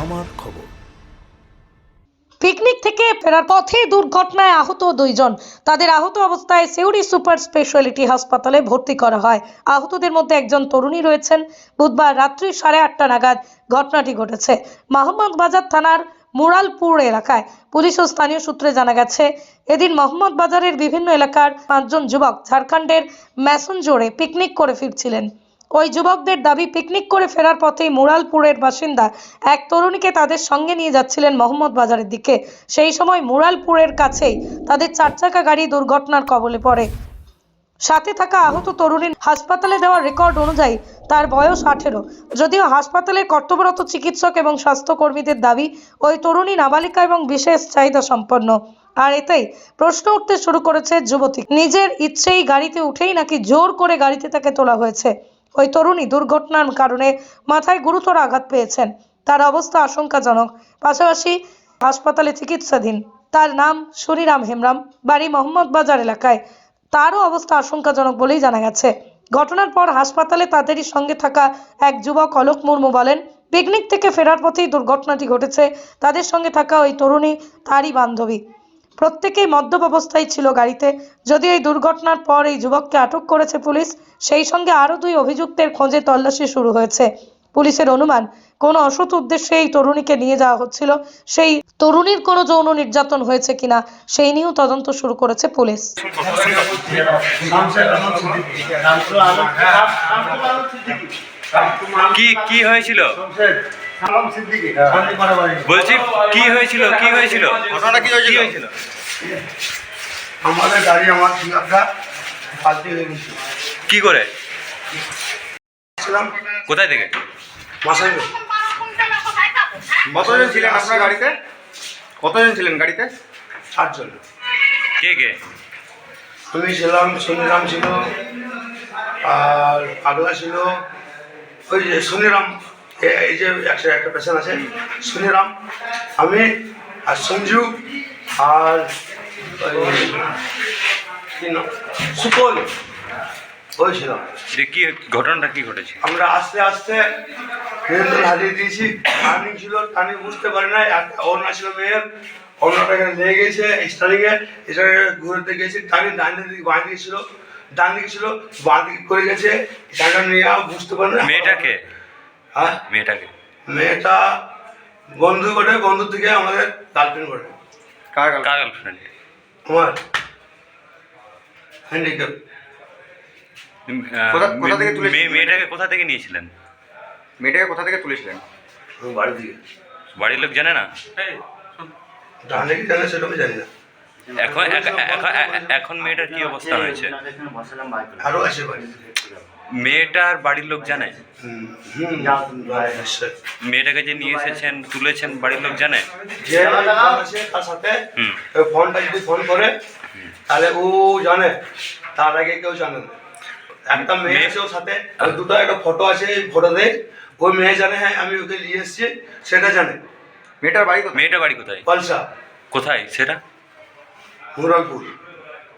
আমার খবর। পিকনিক থেকে ফেরার পথে দুর্ঘটনায় আহত দুইজন। তাদের আহত অবস্থায় সেউরি সুপার স্পেশালিটি হাসপাতালে ভর্তি করা হয়। আহতদের মধ্যে একজন তরুণী রয়েছেন। বুধবার রাত্রি সাড়ে আটটা নাগাদ ঘটনাটি ঘটেছে। মোহাম্মদ বাজার থানার মুরালপুর এলাকায় পুলিশ ও স্থানীয় সূত্রে জানা গেছে, এদিন মোহাম্মদ বাজারের বিভিন্ন এলাকার পাঁচজন যুবক ঝাড়খণ্ডের ম্যাসনজোরে পিকনিক করে ফিরছিলেন। ওই যুবকদের দাবি পিকনিক করে ফেরার পথেই মুরালপুরের বাসিন্দা এক তরুণীকে তাদের সঙ্গে নিয়ে যাচ্ছিলেন মোহাম্মদ বাজারের দিকে। সেই সময় মুরালপুরের কাছেই তাদের চার চাকা গাড়ি দুর্ঘটনার কবলে পড়ে। সাথে থাকা আহত তরুণীর হাসপাতালে দেওয়া রেকর্ড অনুযায়ী তার বয়স আঠেরো। যদিও হাসপাতালের কর্তব্যরত চিকিৎসক এবং স্বাস্থ্যকর্মীদের দাবি, ওই তরুণী নাবালিকা এবং বিশেষ চাহিদা সম্পন্ন। আর এতেই প্রশ্ন উঠতে শুরু করেছে যুবতী। নিজের ইচ্ছেই গাড়িতে উঠেই নাকি জোর করে গাড়িতে তাকে তোলা হয়েছে। ওই তরুণী দুর্ঘটনার কারণে মাথায় গুরুতর আঘাত পেয়েছেন। তার অবস্থা আশঙ্কাজনক। পাশাপাশি হাসপাতালে চিকিৎসাধীন। তার নাম সুরিরাম হেমরাম। বাড়ি মোহাম্মদ বাজার এলাকায়। তারও অবস্থা আশঙ্কাজনক বলেই জানা গেছে। ঘটনার পর হাসপাতালে তাদেরই সঙ্গে থাকা এক যুবক অলোক মুর্মু বলেন, পিকনিক থেকে ফেরার পথেই দুর্ঘটনাটি ঘটেছে। তাদের সঙ্গে থাকা ওই তরুণী তারই বান্ধবী। প্রত্যেকেই মদ্যপ অবস্থায় ছিল গাড়িতে। যদিও এই দুর্ঘটনার পর এই যুবককে আটক করেছে পুলিশ, সেই সঙ্গে আরও দুই অভিযুক্তের খোঁজে তল্লাশি শুরু হয়েছে। পুলিশের অনুমান, কোনো অসৎ উদ্দেশ্যে এই তরুণীকে নিয়ে যাওয়া হচ্ছিল। সেই তরুণীর কোনো যৌন নির্যাতন হয়েছে কিনা, সেই নিয়েও তদন্ত শুরু করেছে পুলিশ। কি কি হয়েছিল? বলছি কি হয়েছিল? কি হয়েছিল? ঘটনাটা কি হয়েছিল? হয়েছিল? আমাদের গাড়ি আমার ঠিকাটা পাল্টে হয়ে গেছিল। কি করে? কোথায় থেকে? মাসাই কতজন ছিলেন আপনার গাড়িতে? কতজন ছিলেন গাড়িতে? চারজন কে কে? আমি ছিলাম সুনিরাম ছিল আর পাগলা ছিল। ওই যে সুনিরাম এই যে একটা একটা পেশেন্ট আছে সুনিরাম আমি আর সঞ্জু আর ওই যে কি ঘটনাটা কি ঘটেছে? আমরা আস্তে আস্তে নিয়ন্ত্রণ হারিয়ে দিয়েছি। টার্নিং ছিল টার্নিং বুঝতে পারি না একটা অন্য ছিল মেয়ের। অন্যটা এখানে লেগে গেছে স্টারিংয়ে এটা ঘুরতে গেছি। টার্নিং ডান দিকে বাঁ দিকে ছিল। ডান দিকে ছিল বাঁ দিকে করে গেছে। টাকা নিয়ে বুঝতে পারি না মেয়েটাকে? হ্যাঁ? মেয়েটাকে। মেয়েটা বন্ধু বটে বন্ধু থেকে আমাদের গার্লফ্রেন্ড বটে। কার কার গার্লফ্রেন্ড আমার হ্যান্ডিক্যাপ কোথা- কোথা থেকে তুলেছিলেন? মেয়েটাকে কোথা থেকে নিয়েছিলেন? মেয়েটাকে কোথা থেকে তুলেছিলেন? বাড়ি থেকে বাড়ির লোক জানে না? ডান দিকে জানে সেটা আমি জানি না। এখন এখন- মেয়েটার কি অবস্থা হয়েছে? আরও আছে বাড়ি থেকে মেয়েটার বাড়ির লোক জানে? হুম হুম নিশ্চয় মেয়েটাকে যে নিয়ে এসেছেন তুলেছেন বাড়ির লোক জানে? তার সাথে ফোনটা যদি ফোন করে তাহলে ও জানে। তার আগে কেউ জানে না। একটা মেয়ে আছে ওর সাথে দুটো একটা ফটো আছে এই ফটোতে ওই মেয়ে জানে হ্যাঁ আমি ওকে নিয়ে এসেছি সেটা জানে। মেয়েটার বাড়ি কোথায়? মেয়েটার বাড়ি কোথায়? পালসা। কোথায়? সেটা? মুরালপুর।